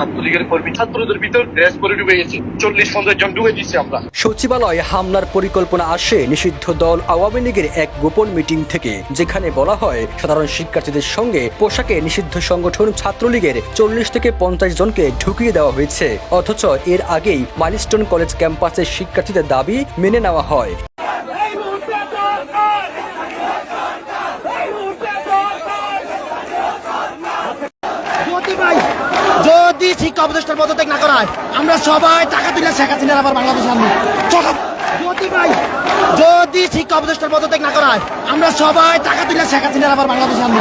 ছাত্রলীগের কর্মী, ছাত্রদের ভিতর পরে ডুবে গেছে। চল্লিশ পঞ্চাশ জন ডুবে আমরা। সচিবালয়ে হামলার পরিকল্পনা আসে নিষিদ্ধ দল আওয়ামী লীগের এক গোপন মিটিং থেকে, যেখানে বলা হয়, সাধারণ শিক্ষার্থীদের সঙ্গে পোশাকে নিষিদ্ধ সংগঠন ছাত্রলীগের চল্লিশ থেকে পঞ্চাশ জনকে ঢুকিয়ে দেওয়া হয়েছে। অথচ এর আগেই মাইলস্টোন কলেজ ক্যাম্পাসের শিক্ষার্থীদের দাবি মেনে নেওয়া হয় এই মুহূর্তে দরকার এই মুহূর্তে দরকার যদি ভাই যদি শিক্ষা উপদেষ্টার পদত্যাগ না করায়। আমরা সবাই টাকা তুলে শেখ হাসিনার আবার বাংলাদেশ আনব। যদি ভাই, যদি শিক্ষা উপদেষ্টার পদত্যাগ না করায়, আমরা সবাই টাকা তুলে শেখ হাসিনার আবার বাংলাদেশ আনব।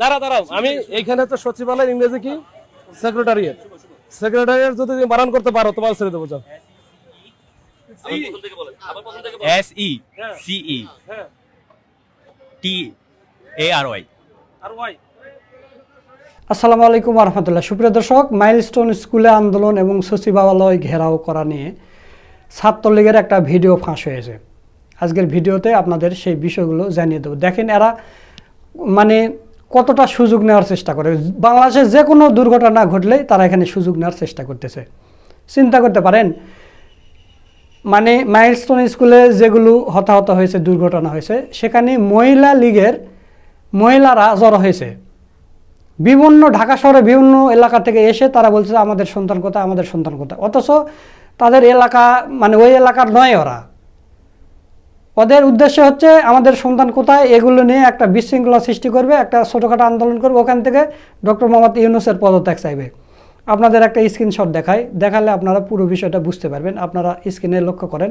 দাঁড়া দাঁড়াও। আমি এইখানে তো সচিবালয় ইংরেজি কি? সেক্রেটারিয়েট সেক্রেটারিয়েট যদি তুমি বানান করতে পারো তোমার ছেড়ে দেবো যাও। এস ই সিই টি A R Y R Y আসসালামু আলাইকুম রহমতুল্লাহ সুপ্রিয় দর্শক মাইলস্টোন স্কুলে আন্দোলন এবং সচিবালয় ঘেরাও করা নিয়ে ছাত্রলীগের একটা ভিডিও ফাঁস হয়েছে। আজকের ভিডিওতে আপনাদের সেই বিষয়গুলো জানিয়ে দেবো। দেখেন এরা মানে কতটা সুযোগ নেওয়ার চেষ্টা করে? বাংলাদেশে যে কোনো দুর্ঘটনা ঘটলেই তারা এখানে সুযোগ নেওয়ার চেষ্টা করতেছে। চিন্তা করতে পারেন মানে মাইলস্টোন স্কুলে যেগুলো হতাহত হয়েছে, দুর্ঘটনা হয়েছে, সেখানে মহিলা লীগের মহিলারা জড়ো হয়েছে। বিভিন্ন ঢাকা শহরে বিভিন্ন এলাকা থেকে এসে তারা বলছে, আমাদের সন্তান কোথায়? আমাদের সন্তান কোথায়? অথচ তাদের এলাকা মানে ওই এলাকার নয় ওরা। ওদের উদ্দেশ্য হচ্ছে আমাদের সন্তান কোথায়, এগুলো নিয়ে একটা বিশৃঙ্খলা সৃষ্টি করবে, একটা ছোটোখাটো আন্দোলন করবে, ওখান থেকে ডক্টর মোহাম্মদ ইউনুসের পদত্যাগ চাইবে। আপনাদের একটা স্ক্রিনশট দেখাই, দেখালে আপনারা পুরো বিষয়টা বুঝতে পারবেন, আপনারা স্ক্রিনে লক্ষ্য করেন।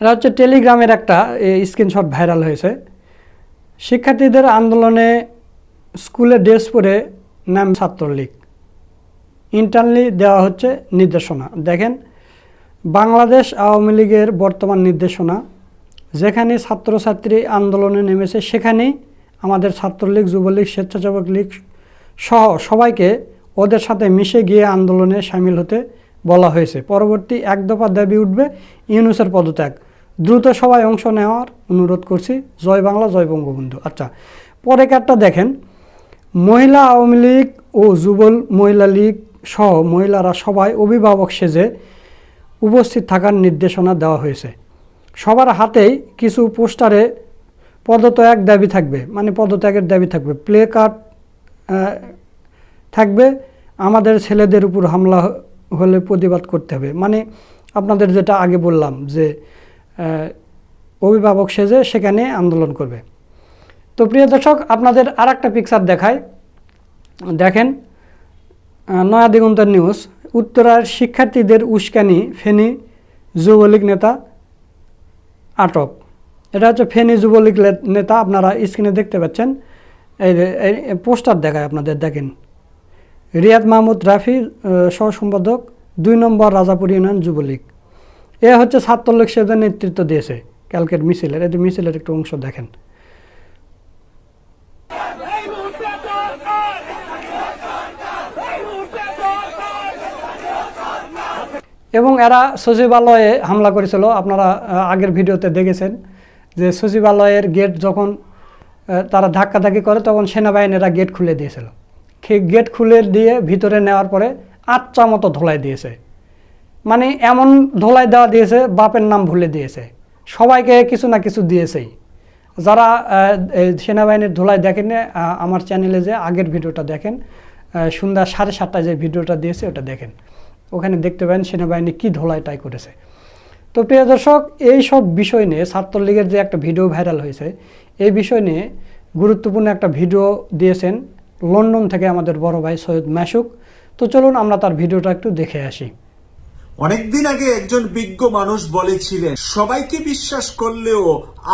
এটা হচ্ছে টেলিগ্রামের একটা স্ক্রিনশট ভাইরাল হয়েছে। শিক্ষার্থীদের আন্দোলনে স্কুলে ড্রেস পরে নাম ছাত্রলীগ। ইন্টারনালি দেওয়া হচ্ছে নির্দেশনা। দেখেন বাংলাদেশ আওয়ামী লীগের বর্তমান নির্দেশনা। যেখানে ছাত্রছাত্রী আন্দোলনে নেমেছে, সেখানেই আমাদের ছাত্রলীগ, যুবলীগ, স্বেচ্ছাসেবক লীগ সহ সবাইকে ওদের সাথে মিশে গিয়ে আন্দোলনে সামিল হতে বলা হয়েছে। পরবর্তী এক দফা দাবি উঠবে ইউনুসের পদত্যাগ। দ্রুত সবাই অংশ নেওয়ার অনুরোধ করছি। জয় বাংলা, জয় বঙ্গবন্ধু। আচ্ছা পরে কারটা দেখেন। মহিলা আওয়ামী লীগ ও যুবল মহিলা লীগ সহ মহিলারা সবাই অভিভাবক সেজে উপস্থিত থাকার নির্দেশনা দেওয়া হয়েছে। সবার হাতেই কিছু পোস্টারে পদত্যাগ দাবি থাকবে। মানে পদত্যাগের দাবি থাকবে। প্লে কার্ড থাকবে। আমাদের ছেলেদের উপর হামলা হলে প্রতিবাদ করতে হবে। মানে আপনাদের যেটা আগে বললাম যে অভিভাবক সেজে সেখানে আন্দোলন করবে। তো প্রিয় দর্শক, আপনাদের আর একটা পিকচার দেখায় দেখেন নয়া দিগন্তের নিউজ উত্তরার শিক্ষার্থীদের উস্কানি, ফেনী যুবলীগ নেতা আটক। এটা হচ্ছে ফেনী যুবলীগ নেতা, আপনারা স্ক্রিনে দেখতে পাচ্ছেন। এই পোস্টার দেখায় আপনাদের, দেখেন। রিয়াদ মাহমুদ রাফি সহ সম্পাদক দুই নম্বর রাজাপুর ইউনিয়ন যুবলীগ। এ হচ্ছে ছাত্রলীগ সেদের নেতৃত্ব দিয়েছে কালকের মিছিলের। যে মিছিলের একটু অংশ দেখেন এই মুহূর্তে দরকার এই মুহূর্তে দরকার এবং এরা সচিবালয়ে হামলা করেছিল, আপনারা আগের ভিডিওতে দেখেছেন, যে সচিবালয়ের গেট যখন তারা ধাক্কাধাক্কি করে, তখন সেনাবাহিনীরা গেট খুলে দিয়েছিল। গেট খুলে দিয়ে ভিতরে নেওয়ার পরে আচ্চা মতো ধোলাই দিয়েছে। মানে এমন ধোলাই দেওয়া দিয়েছে, বাপের নাম ভুলে দিয়েছে। সবাইকে কিছু না কিছু দিয়েছেই। যারা সেনাবাহিনীর ধোলাই দেখেন আমার চ্যানেলে যে আগের ভিডিওটা দেখেন সন্ধ্যা সাড়ে সাতটায় যে ভিডিওটা দিয়েছে, ওটা দেখেন। ওখানে দেখতে পাবেন সেনাবাহিনী কী ধোলাইটাই করেছে। তো প্রিয় দর্শক, এই সব বিষয় নিয়ে ছাত্রলীগের যে একটা ভিডিও ভাইরাল হয়েছে, এই বিষয় নিয়ে গুরুত্বপূর্ণ একটা ভিডিও দিয়েছেন লন্ডন থেকে আমাদের বড় ভাই সৈয়দ মাসুক। তো চলুন আমরা তার ভিডিওটা একটু দেখে আসি। অনেকদিন আগে একজন বিজ্ঞ মানুষ বলেছিলেন, সবাইকে বিশ্বাস করলেও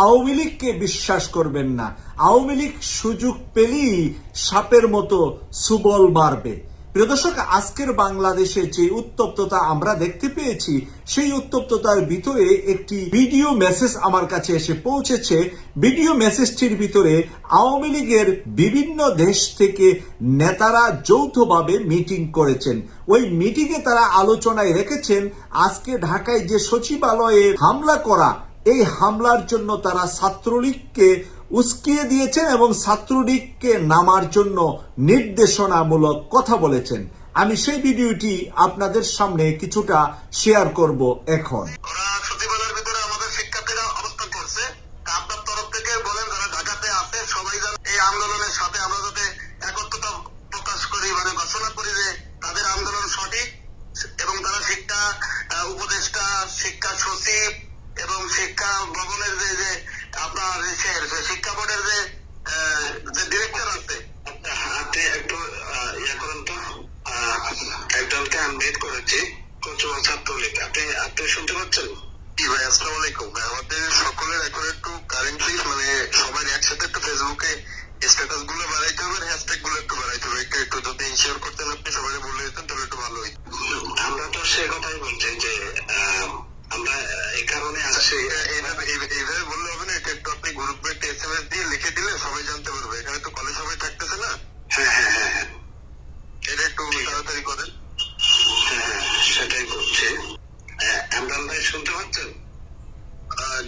আওয়ামী লীগকে বিশ্বাস করবেন না। আওয়ামী লীগ সুযোগ পেলেই সাপের মতো সুবল মারবে। প্রিয় দর্শক, আজকের বাংলাদেশে যে উত্তপ্ততা আমরা দেখতে পেয়েছি, সেই উত্তপ্ততার ভিতরে একটি ভিডিও মেসেজ আমার কাছে এসে পৌঁছেছে। ভিডিও মেসেজটির ভিতরে আওয়ামী লীগের বিভিন্ন দেশ থেকে নেতারা যৌথভাবে মিটিং করেছেন। ওই মিটিংয়ে তারা আলোচনায় রেখেছেন, আজকে ঢাকায় যে সচিবালয়ে হামলা করা, এই হামলার জন্য তারা ছাত্রলীগকে উস্কিয়ে দিয়েছেন এবং ছাত্রলীগকে নামার জন্য নির্দেশনামূলক কথা বলেছেন। আমি সেই ভিডিওটি আপনাদের সামনে কিছুটা শেয়ার করব এখন। মানে তাদের আন্দোলন সঠিক এবং তারা শিক্ষা উপদেষ্টা, শিক্ষা সচিব এবং শিক্ষা ভবনের যে আপনার শিক্ষা বোর্ডের যে ডিরেক্টর আছে আপনি একটু ইয়ে করেন তো একজনকে আনমিট করেছি কচুয়া ছাত্রলীগ। আপনি আপনি শুনতে পাচ্ছেন? জি ভাই, আসসালামু আলাইকুম ভাই, আমাদের সকলের এখন একটু কারেন্টলি মানে সবাই একসাথে একটু ফেসবুকে স্ট্যাটাসগুলো বাড়াইতে হবে হ্যাশট্যাগগুলো একটু বাড়াইতে হবে একটু একটু যদি ইনশিওর করতেন আপনি সবাই বলে দিতেন তাহলে একটু ভালো হইতো আমরা তো সে কথাই বলছি যে আহ, আমরা এই কারণে আসছি এইভাবে এইভাবে- এইভাবে বললে হবে না এটা একটু আপনি গ্রুপে একটা এস এম এস দিয়ে লিখে দিলে সবাই জানতে পারবে। এখানে তো কলেজ সবাই থাকতেছে না? হ্যাঁ হ্যাঁ হ্যাঁ এটা একটু তাড়াতাড়ি করেন। হ্যাঁ সেটাই করছে। ইমরান ভাই শুনতে পাচ্ছেন?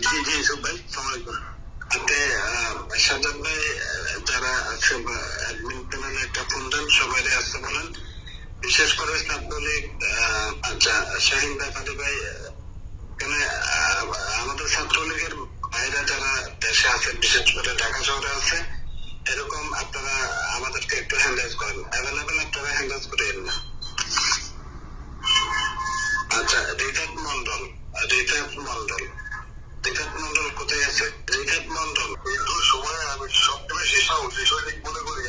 জি জি ইসুফ ভাই সালামালাইকুম আপনি ভাই যারা আছে বা অ্যাডমিন প্যানেলে একটা ফোন দেন সবাই আসতে বলেন। বিশেষ করে আহ, আচ্ছা শাহিন ভাই ভাই আহ, এখানে আহ, আমাদের ছাত্রলীগের ভাইরা যারা দেশে আছে বিশেষ করে ঢাকা শহরে আছে। এরকম আপনারা আমাদেরকে একটু হ্যান্ডেল করেন। অ্যাভেলেবেল আপনারা হ্যান্ডেল করেন না। আচ্ছা reserve Mondal reserve Mondal reserve Mondal কোথায় আছে? রিজার্ভ মন্ডল কিন্তু সময় আমি সবচেয়ে বেশি সাহসী সৈনিক মনে করি।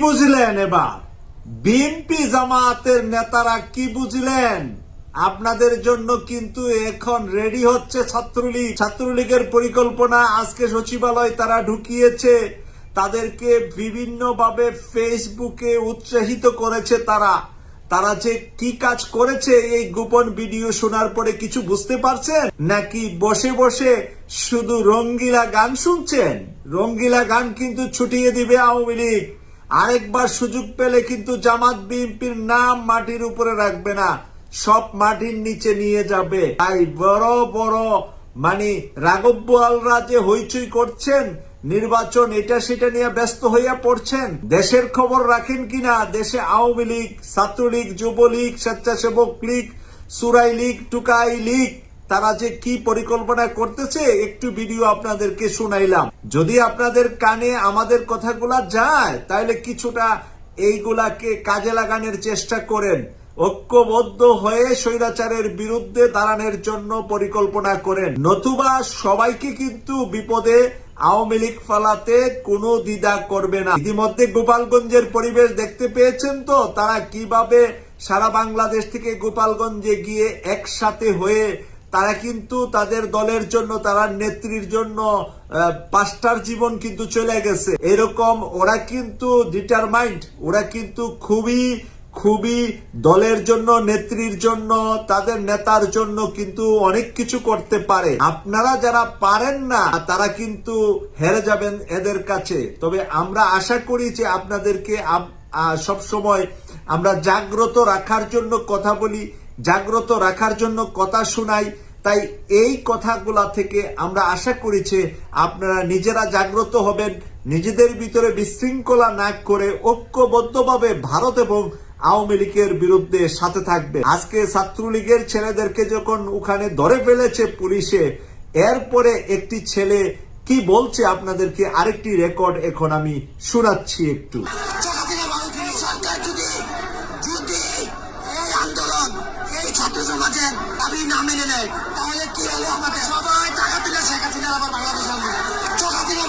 বুঝলেন এবার? বিএনপি জামায়াতের নেতারা কি বুঝলেন? আপনাদের জন্য কিন্তু এখন রেডি হচ্ছে ছাত্রলীগ। ছাত্রলীগের পরিকল্পনা আজকে সচিবালয় তারা ঢুকিয়েছে। তাদেরকে বিভিন্নভাবে ফেসবুকে উৎসাহিত করেছে তারা। তারা যে কি কাজ করেছে এই গোপন ভিডিও শোনার পরে কিছু বুঝতে পারছেন? নাকি বসে বসে শুধু রঙ্গিলা গান শুনছেন? রঙ্গিলা গান কিন্তু ছুটিয়ে দিবে আওয়ামী লীগ। আরেকবার সুযোগ পেলে কিন্তু জামাত বিএনপির নাম মাটির উপরে রাখবে না, সব মাটির নিচে নিয়ে যাবে। তাই বড় বড় মানে রাঘব বোয়ালরা যে হইচই করছেন, নির্বাচন এটা সেটা নিয়ে ব্যস্ত হইয়া পড়ছেন। দেশের খবর রাখেন কিনা? দেশে আওয়ামী লীগ, ছাত্রলীগ, যুবলীগ, স্বেচ্ছাসেবক লীগ, সুরাই লীগ, টুকাই লীগ তারা যে কি পরিকল্পনা করতেছে, একটু ভিডিও আপনাদেরকে শুনাইলাম। যদি আপনাদের কানে আমাদের কথাগুলা যায়, তাহলে কিছুটা এইগুলাকে কাজে লাগানোর চেষ্টা করেন। ঐক্যবদ্ধ হয়ে স্বৈরাচারের বিরুদ্ধে দাঁড়ানোর জন্য পরিকল্পনা করেন। নতুবা সবাইকে কিন্তু বিপদে আওয়ামী লীগ ফালাতে কোনো দ্বিধা করবে না। ইতিমধ্যে গোপালগঞ্জের পরিবেশ দেখতে পেয়েছেন তো, তারা কীভাবে সারা বাংলাদেশ থেকে গোপালগঞ্জে গিয়ে একসাথে হয়ে তারা কিন্তু তাদের দলের জন্য তারা নেত্রীর জন্য আহ, পাঁচটার জীবন কিন্তু চলে গেছে। এরকম ওরা কিন্তু ডিটারমাইন্ড ওরা কিন্তু খুবই খুবই দলের জন্য নেত্রীর জন্য তাদের নেতার জন্য কিন্তু অনেক কিছু করতে পারে। আপনারা যারা পারেন না তারা কিন্তু হেরে যাবেন এদের কাছে। তবে আমরা আশা করি যে আপনাদেরকে সব সময় আমরা জাগ্রত রাখার জন্য কথা বলি। জাগ্রত রাখার জন্য কথা শোনাই। তাই এই কথাগুলা থেকে আমরা আশা করি যে আপনারা নিজেরা জাগ্রত হবেন, নিজেদের ভিতরে বিশৃঙ্খলা না করে ঐক্যবদ্ধভাবে ভারত এবং আওয়ামী লীগের বিরুদ্ধে সাথে থাকবে। আজকে ছাত্রলীগের ছেলেদেরকে যখন ওখানে ধরে ফেলেছে পুলিশে, এরপরে একটি ছেলে কি বলছে আপনাদেরকে আরেকটি রেকর্ড এখন আমি শোনাচ্ছি একটু। দাবি না মেনে নেয়, তাহলে কি হলো আমাদের? সবাই টাকা তুলে শেখ আবার বাংলাদেশ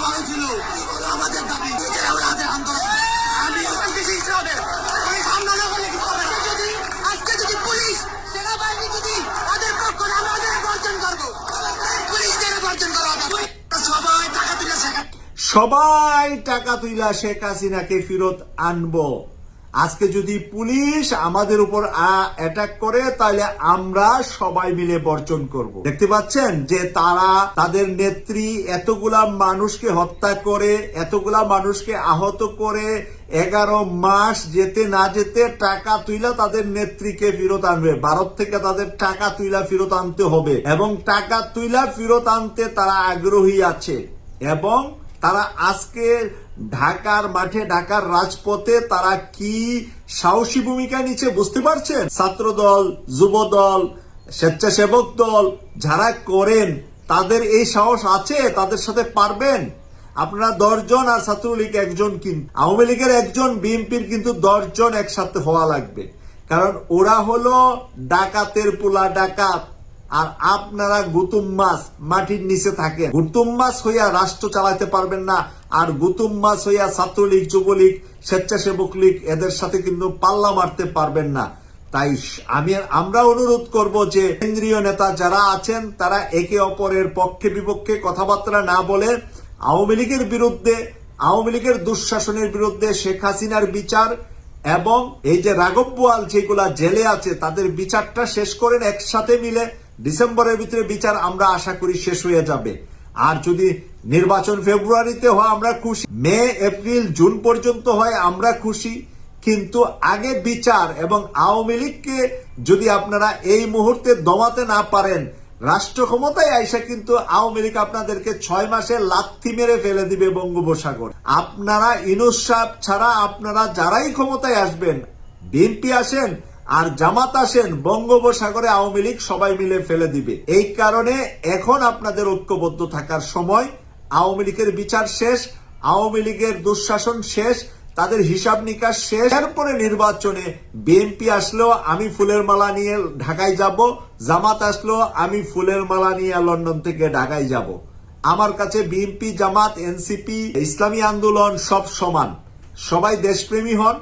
ভালো ছিল, আমাদের দাবি। আমাদের আন্দোলন। আমি হবে। সবাই টাকা সবাই টাকা তুইলা শেখ হাসিনাকে ফেরত আনব। আজকে যদি পুলিশ আমাদের উপর অ্যাটাক করে তাহলে আমরা সবাই মিলে বর্জন করব। দেখতে পাচ্ছেন যে তারা তাদের নেত্রী এতগুলা মানুষকে হত্যা করে, এতগুলা মানুষকে আহত করে, এগারো মাস যেতে না যেতে টাকা তুইলা তাদের নেত্রীকে ফেরত আনবে। ভারত থেকে তাদের টাকা তুইলা ফেরত আনতে হবে এবং টাকা তুইলা ফেরত আনতে তারা আগ্রহী আছে। এবং তারা আজকে ঢাকার মাঠে, ঢাকার রাজপথে তারা কি সাহসী ভূমিকা নিচ্ছে বুঝতে পারছেন? ছাত্র দল যুব দল স্বেচ্ছাসেবক দল যারা করেন, তাদের এই সাহস আছে? তাদের সাথে পারবেন? আপনারা দশজন আর ছাত্রলীগ একজন কিন্তু আওয়ামী লীগের একজন, বিএনপির কিন্তু দশজন একসাথে হওয়া লাগবে। কারণ ওরা হলো ডাকাতের পোলা ডাকাত। আর আপনারা গুতুম মাছ মাটির নিচে থাকেন। গুতুম মাছ হইয়া রাষ্ট্র চালাতে পারবেন না, আর গুতুম মাছ হইয়া ছাত্রলীগ, যুবলীগ, স্বেচ্ছাসেবক লীগ এদের সাথে কিন্তু পাল্লা মারতে পারবেন না। তাই আমি, আমরা অনুরোধ করব যে, কেন্দ্রীয় নেতা যারা আছেন, তারা একে অপরের পক্ষে বিপক্ষে কথাবার্তা না বলে আওয়ামী লীগের বিরুদ্ধে, আওয়ামী লীগের দুঃশাসনের বিরুদ্ধে শেখ হাসিনার বিচার এবং এই যে রাঘব বোয়াল যেগুলা জেলে আছে, তাদের বিচারটা শেষ করেন একসাথে মিলে ডিসেম্বরের ভিতরে বিচার আমরা আশা করি শেষ হয়ে যাবে। আর যদি নির্বাচন ফেব্রুয়ারিতে হয়, আমরা খুশি। মে, এপ্রিল, জুন পর্যন্ত হয়, আমরা খুশি। কিন্তু আগে বিচার এবং আওয়ামী লীগকে যদি আপনারা এই মুহূর্তে দমাতে না পারেন, রাষ্ট্র ক্ষমতায় আইসা কিন্তু আওয়ামী লীগ আপনাদেরকে ছয় মাসে লাথি মেরে ফেলে দিবে বঙ্গোপসাগর। আপনারা ইনুস ছাড়া আপনারা যারাই ক্ষমতায় আসবেন, বিএনপি আসেন আর জামাত আসেন, বঙ্গোপসাগরে আওয়ামী লীগ সবাই মিলে ফেলে দিবে। এই কারণে এখন আপনাদের ঐক্যবদ্ধ থাকার সময় আওয়ামী লীগের বিচার শেষ, আওয়ামী লীগের দুঃশাসন শেষ, তাদের হিসাব নিকাশ শেষ। এরপরে নির্বাচনে বিএনপি আসলেও আমি ফুলের মালা নিয়ে ঢাকায় যাব। জামাত আসলেও আমি ফুলের মালা নিয়ে লন্ডন থেকে ঢাকায় যাব। আমার কাছে বিএনপি, জামাত, এনসিপি, ইসলামী আন্দোলন সব সমান। সবাই দেশপ্রেমী হন,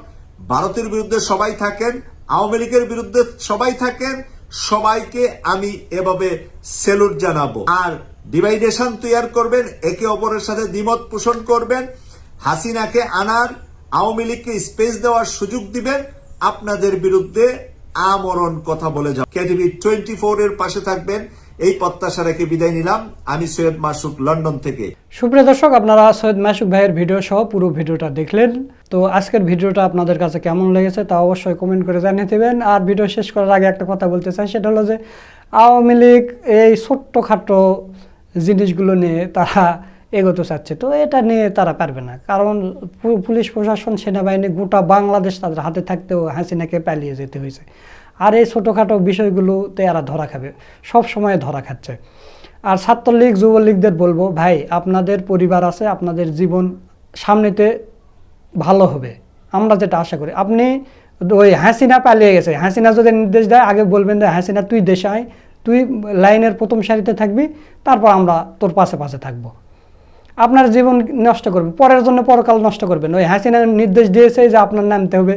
ভারতের বিরুদ্ধে সবাই থাকেন আওয়ামী লীগের বিরুদ্ধে সবাই থাকেন, সবাইকে আমি এভাবে সেলুট জানাব। আর ডিভাইডেশন তৈয়ার করবেন, একে অপরের সাথে দ্বিমত পোষণ করবেন, হাসিনাকে আনার, আওয়ামী লীগকে স্পেস দেওয়ার সুযোগ দিবেন, আপনাদের বিরুদ্ধে আমরণ কথা বলে যাও কেটিভি টোয়েন্টি ফোর এর পাশে থাকবেন এই প্রত্যাশা রেখে বিদায় নিলাম। আমি সৈয়দ মাসুক লন্ডন থেকে। সুপ্রিয় দর্শক, আপনারা সৈয়দ মাসুক ভাইয়ের ভিডিও সহ পুরো ভিডিওটা দেখলেন। তো আজকের ভিডিওটা আপনাদের কাছে কেমন লেগেছে তা অবশ্যই কমেন্ট করে জানিয়ে দেবেন। আর ভিডিও শেষ করার আগে একটা কথা বলতে চাই, সেটা হলো যে, আওয়ামী লীগ এই ছোট্টখাটো জিনিসগুলো নিয়ে তারা এগোতে চাচ্ছে। তো এটা নিয়ে তারা পারবে না। কারণ পুলিশ প্রশাসন, সেনাবাহিনী, গোটা বাংলাদেশ তাদের হাতে থাকতেও হাসিনাকে পালিয়ে যেতে হয়েছে। আর এই ছোটোখাটো বিষয়গুলোতে এরা ধরা খাবে, সব সময় ধরা খাচ্ছে। আর ছাত্রলীগ, যুবলীগদের বলব, ভাই, আপনাদের পরিবার আছে, আপনাদের জীবন সামনেতে ভালো হবে। আমরা যেটা আশা করি, আপনি ওই হাসিনা পালিয়ে গেছে, হাসিনা যদি নির্দেশ দেয়, আগে বলবেন যে, হাসিনা, তুই দেশে আয়, তুই লাইনের প্রথম সারিতে থাকবি, তারপর আমরা তোর পাশে পাশে থাকব। আপনার জীবন নষ্ট করবেন পরের জন্য পরকাল নষ্ট করবেন। ওই হাসিনা নির্দেশ দিয়েছে যে, আপনার নামতে হবে।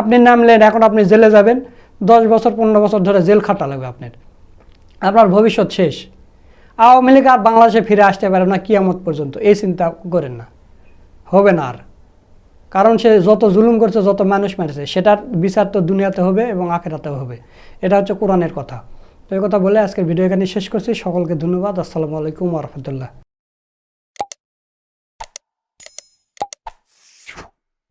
আপনি নামলেন, এখন আপনি জেলে যাবেন। দশ বছর, পনেরো বছর ধরে জেল খাটা লাগবে আপনার। আপনার ভবিষ্যৎ শেষ। আওয়ামী লীগ আর বাংলাদেশে ফিরে আসতে পারে না কিয়ামত পর্যন্ত, এই চিন্তা করেন না। হবে না আর। কারণ সে যত জুলুম করছে, যত মানুষ মেরেছে, সেটার বিচার তো দুনিয়াতে হবে এবং আখেরাতেও হবে। এটা হচ্ছে কোরআনের কথা। তো এই কথা বলে আজকের ভিডিও এখানে শেষ করছি। সকলকে ধন্যবাদ। আসসালামু আলাইকুম রহমতুল্লাহ।